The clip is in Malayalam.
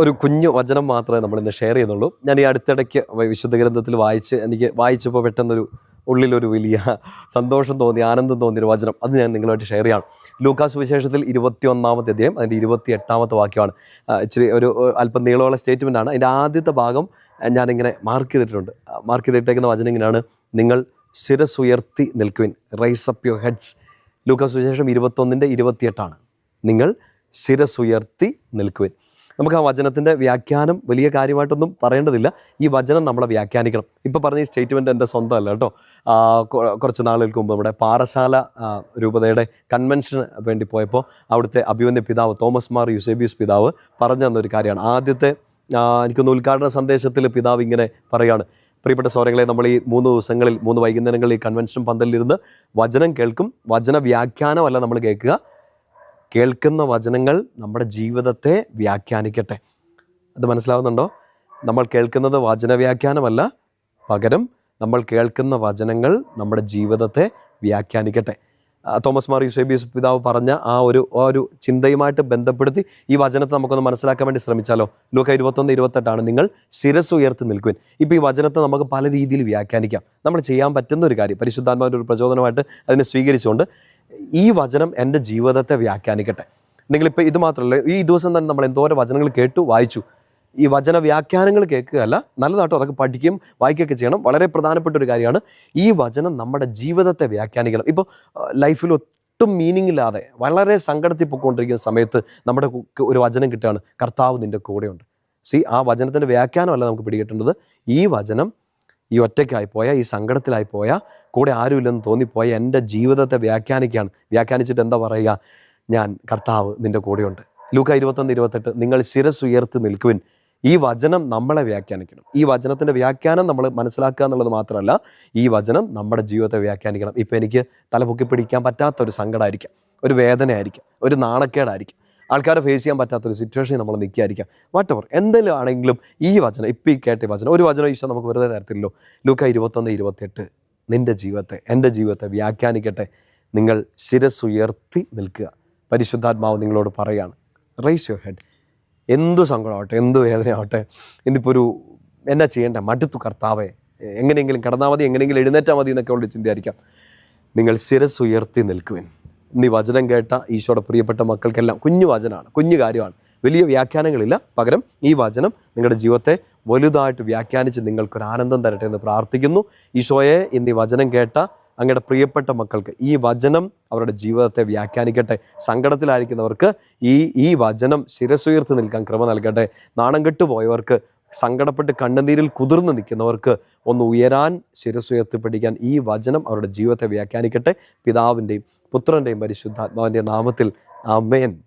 ഒരു കുഞ്ഞു വചനം മാത്രമേ നമ്മൾ ഇന്ന് ഷെയർ ചെയ്യുന്നുള്ളൂ. ഞാൻ ഈ അടുത്തിടയ്ക്ക് വിശുദ്ധ ഗ്രന്ഥത്തിൽ വായിച്ച് എനിക്ക് വായിച്ചപ്പോൾ പെട്ടെന്നൊരു ഉള്ളിലൊരു വലിയ സന്തോഷം തോന്നി ആനന്ദം തോന്നിയൊരു വചനം. അത് ഞാൻ നിങ്ങളുമായിട്ട് ഷെയർ ചെയ്യാണ്. ലൂക്കാസ് വിശേഷത്തിൽ ഇരുപത്തി ഒന്നാമത്തെ അധ്യായം അതിന്റെ ഇരുപത്തി എട്ടാമത്തെ വാക്യമാണ് ഇച്ചിരി ഒരു അല്പം നീളമുള്ള സ്റ്റേറ്റ്മെന്റ് ആണ്. അതിന്റെ ആദ്യത്തെ ഭാഗം ഞാനിങ്ങനെ മാർക്ക് ചെയ്തിട്ടുണ്ട്. മാർക്ക് ചെയ്തിട്ടേക്കുന്ന വചനം ഇങ്ങനെയാണ്. നിങ്ങൾ ശിരസ് ഉയർത്തി നിൽക്കുവിൻ. Rise up your heads Lucas വിശേഷം ഇരുപത്തൊന്നിന്റെ ഇരുപത്തിയെട്ടാണ്. നിങ്ങൾ ശിരസ് ഉയർത്തി നിൽക്കുവിൻ. നമുക്ക് ആ വചനത്തിന്റെ വ്യാഖ്യാനം വലിയ കാര്യമായിട്ടൊന്നും പറയേണ്ടതില്ല. ഈ വചനം നമ്മളെ വ്യാഖ്യാനിക്കണം. ഇപ്പോൾ പറഞ്ഞ ഈ സ്റ്റേറ്റ്മെന്റ് എന്റെ സ്വന്തമല്ല കേട്ടോ. കുറച്ച് നാളുകൾക്ക് മുമ്പ് നമ്മുടെ പാറശാല രൂപതയുടെ കൺവെൻഷന് വേണ്ടി പോയപ്പോൾ അവിടുത്തെ അഭിമന്യ പിതാവ് തോമസ് മാർ യുസേബിയസ് പിതാവ് പറഞ്ഞു തന്നൊരു കാര്യമാണ്. ആദ്യത്തെ എനിക്കൊന്ന് ഉദ്ഘാടന സന്ദേശത്തിൽ പിതാവ് ഇങ്ങനെ പറയുകയാണ്. പ്രിയപ്പെട്ട സൗരങ്ങളെ നമ്മൾ ഈ മൂന്ന് ദിവസങ്ങളിൽ മൂന്ന് വൈകുന്നേരങ്ങളിൽ ഈ കൺവെൻഷൻ പന്തലിരുന്ന് വചനം കേൾക്കും. വചന വ്യാഖ്യാനമല്ല നമ്മൾ കേൾക്കുക. കേൾക്കുന്ന വചനങ്ങൾ നമ്മുടെ ജീവിതത്തെ വ്യാഖ്യാനിക്കട്ടെ. അത് മനസ്സിലാവുന്നുണ്ടോ? നമ്മൾ കേൾക്കുന്നത് വചന വ്യാഖ്യാനമല്ല പകരം നമ്മൾ കേൾക്കുന്ന വചനങ്ങൾ നമ്മുടെ ജീവിതത്തെ വ്യാഖ്യാനിക്കട്ടെ. തോമസ് മാർ യുസേബിയസ് പിതാവ് പറഞ്ഞ ആ ഒരു ആ ഒരു ചിന്തയുമായിട്ട് ബന്ധപ്പെടുത്തി ഈ വചനത്തെ നമുക്കൊന്ന് മനസ്സിലാക്കാൻ വേണ്ടി ശ്രമിച്ചാലോ? ലൂക്ക ഇരുപത്തൊന്ന് ഇരുപത്തെട്ടാണ്. നിങ്ങൾ ശിരസ് ഉയർത്തി നിൽക്കുവിൻ. ഇപ്പോൾ ഈ വചനത്തെ നമുക്ക് പല രീതിയിൽ വ്യാഖ്യാനിക്കാം. നമ്മൾ ചെയ്യാൻ പറ്റുന്ന ഒരു കാര്യം പരിശുദ്ധാത്മാവിന്റെ ഒരു പ്രചോദനമായിട്ട് അതിനെ സ്വീകരിച്ചുകൊണ്ട് ഈ വചനം എന്റെ ജീവിതത്തെ വ്യാഖ്യാനിക്കട്ടെ. നിങ്ങളിപ്പോൾ ഇത് മാത്രമല്ല ഈ ദിവസം തന്നെ നമ്മൾ എന്തോരം വചനങ്ങൾ കേട്ടു വായിച്ചു. ഈ വചന വ്യാഖ്യാനങ്ങൾ കേൾക്കുകയല്ല നല്ലതാട്ടോ അതൊക്കെ പഠിക്കും വായിക്കുകയൊക്കെ ചെയ്യണം. വളരെ പ്രധാനപ്പെട്ട ഒരു കാര്യമാണ് ഈ വചനം നമ്മുടെ ജീവിതത്തെ വ്യാഖ്യാനിക്കണം. ഇപ്പോൾ ലൈഫിൽ ഒട്ടും മീനിങ് ഇല്ലാതെ വളരെ സങ്കടത്തിൽ പൊയ്ക്കൊണ്ടിരിക്കുന്ന സമയത്ത് നമ്മുടെ ഒരു വചനം കിട്ടുകയാണ് കർത്താവ് നിന്റെ കൂടെയുണ്ട്. സി ആ വചനത്തിന്റെ വ്യാഖ്യാനമല്ല നമുക്ക് പിടികിട്ടേണ്ടത്. ഈ വചനം ഈ ഒറ്റയ്ക്കായി പോയ ഈ സങ്കടത്തിലായി പോയ കൂടെ ആരുമില്ലെന്ന് തോന്നിപ്പോയ എന്റെ ജീവിതത്തെ വ്യാഖ്യാനിക്കുകയാണ്. വ്യാഖ്യാനിച്ചിട്ട് എന്താ പറയുക? ഞാൻ കർത്താവ് നിന്റെ കൂടെയുണ്ട്. ലൂക്ക ഇരുപത്തൊന്ന് ഇരുപത്തെട്ട് നിങ്ങൾ ശിരസ് ഉയർത്തി നിൽക്കുവിൻ. ഈ വചനം നമ്മളെ വ്യാഖ്യാനിക്കണം. ഈ വചനത്തിന്റെ വ്യാഖ്യാനം നമ്മൾ മനസ്സിലാക്കുക എന്നുള്ളത് മാത്രമല്ല ഈ വചനം നമ്മുടെ ജീവിതത്തെ വ്യാഖ്യാനിക്കണം. ഇപ്പം എനിക്ക് തലപൊക്കി പിടിക്കാൻ പറ്റാത്ത ഒരു സങ്കടമായിരിക്കാം ഒരു വേദനയായിരിക്കാം. ഒരു നാണക്കേടായിരിക്കും. ആൾക്കാരെ ഫേസ് ചെയ്യാൻ പറ്റാത്തൊരു സിറ്റുവേഷനിൽ നമ്മൾ നിൽക്കുകയായിരിക്കാം. വാട്ട് എവർ എന്തെങ്കിലും ആണെങ്കിലും ഈ വചനം ഇപ്പം ഈ കേട്ട വചനം ഒരു വചനം ഈശോ നമുക്ക് വെറുതെ തരത്തില്ലല്ലോ. ലൂക്ക ഇരുപത്തൊന്ന് ഇരുപത്തെട്ട്. നിന്റെ ജീവിതത്തെ എന്റെ ജീവിതത്തെ വ്യാഖ്യാനിക്കട്ടെ. നിങ്ങൾ ശിരസ് ഉയർത്തി നിൽക്കുക. പരിശുദ്ധാത്മാവ് നിങ്ങളോട് പറയുകയാണ് റൈസ് യുവർ ഹെഡ് എന്തു സങ്കടമാവട്ടെ എന്ത് വേദനയാവട്ടെ ഇന്നിപ്പോൾ ഒരു എന്നാ ചെയ്യേണ്ട മടുത്തു കർത്താവെ. എങ്ങനെയെങ്കിലും കിടന്നാൽ മതി എങ്ങനെയെങ്കിലും എഴുന്നേറ്റാൽ മതി എന്നൊക്കെ ഉള്ള ചിന്തയായിരിക്കാം. നിങ്ങൾ ശിരസ് ഉയർത്തി നിൽക്കുവിൻ. ഇന്ന് ഈ വചനം കേട്ട ഈശോയുടെ പ്രിയപ്പെട്ട മക്കൾക്കെല്ലാം കുഞ്ഞു വചനമാണ് കുഞ്ഞു കാര്യമാണ്. വലിയ വ്യാഖ്യാനങ്ങളില്ല. പകരം ഈ വചനം നിങ്ങളുടെ ജീവിതത്തെ വലുതായിട്ട് വ്യാഖ്യാനിച്ച് നിങ്ങൾക്കൊരു ആനന്ദം തരട്ടെ എന്ന് പ്രാർത്ഥിക്കുന്നു. ഈശോയെ ഇന്ന് ഈ വചനം കേട്ട അങ്ങയുടെ പ്രിയപ്പെട്ട മക്കൾക്ക് ഈ വചനം അവരുടെ ജീവിതത്തെ വ്യാഖ്യാനിക്കട്ടെ. സങ്കടത്തിലായിരിക്കുന്നവർക്ക് ഈ ഈ വചനം ശിരസുയർത്തി നിൽക്കാൻ ക്രമ നൽകട്ടെ. നാണം കെട്ടുപോയവർക്ക് സങ്കടപ്പെട്ട് കണ്ണുനീരിൽ കുതിർന്ന് നിൽക്കുന്നവർക്ക് ഒന്ന് ഉയരാൻ ശിരസുയർത്തി പഠിക്കാൻ ഈ വചനം അവരുടെ ജീവിതത്തെ വ്യാഖ്യാനിക്കട്ടെ. പിതാവിന്റെയും പുത്രന്റെയും പരിശുദ്ധാത്മാവിന്റെ നാമത്തിൽ. അമേൻ